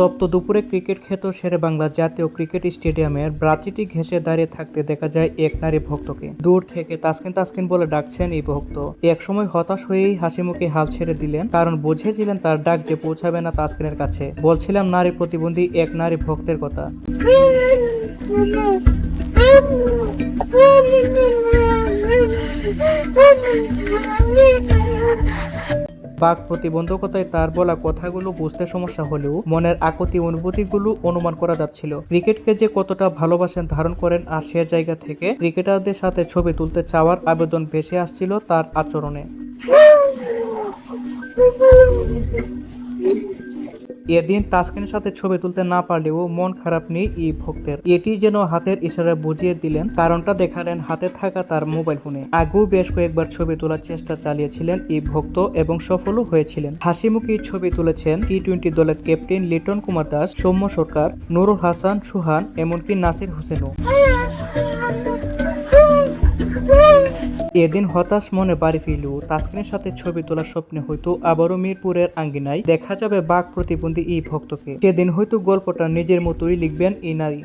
তপ্ত দুপুরে ক্রিকেট খেত শেরে বাংলা জাতীয় ক্রিকেট স্টেডিয়ামের ব্রাচিটি ঘেঁষে দাঁড়িয়ে থাকতে দেখা যায় এক নারী ভক্তকে। দূর থেকে তাসকিন তাসকিন বলে ডাকছেন এই ভক্ত। এক সময় হতাশ হয়েই হাসি মুখে হাল ছেড়ে দিলেন, কারণ বুঝেছিলেন তার ডাক যে পৌঁছাবে না তাসকিনের কাছে। বলছিলাম, নারী প্রতিবন্ধী এক নারী ভক্তের কথা। বাক প্রতিবন্ধকতায় তার বলা কথাগুলো বুঝতে সমস্যা হলেও মনের আকতি অনুভূতিগুলো অনুমান করা যাচ্ছিল। ক্রিকেটকে যে কতটা ভালোবাসেন ধারণ করেন আর সে জায়গা থেকে ক্রিকেটারদের সাথে ছবি তুলতে চাওয়ার আবেদন ভেসে আসছিল তার আচরণে। এদিন তাসকিনের সাথে ছবি তুলতে না পারলেও মন খারাপ নেই এই ভক্তের। এটি যেন হাতের ইশারা বুঝিয়ে দিলেন, কারণটা দেখালেন হাতে থাকা তার মোবাইল ফোনে। আগেও বেশ কয়েকবার ছবি তোলার চেষ্টা চালিয়েছিলেন এই ভক্ত এবং সফলও হয়েছিলেন। হাসি মুখে ছবি তুলেছেন টি টোয়েন্টি দলের ক্যাপ্টেন লিটন কুমার দাস, সৌম্য সরকার, নুরুল হাসান, সুহান, এমনকি নাসির হোসেনও। এদিন হতাশ মনে বাড়ি ফিরলেও তাসকিনের সাথে ছবি তোলার স্বপ্নে হয়তো আবারও মিরপুরের আঙ্গিনায় দেখা যাবে বাঘ প্রতিবন্ধী এই ভক্তকে। সেদিন হয়তো গল্পটা নিজের মতোই লিখবেন এই নারী।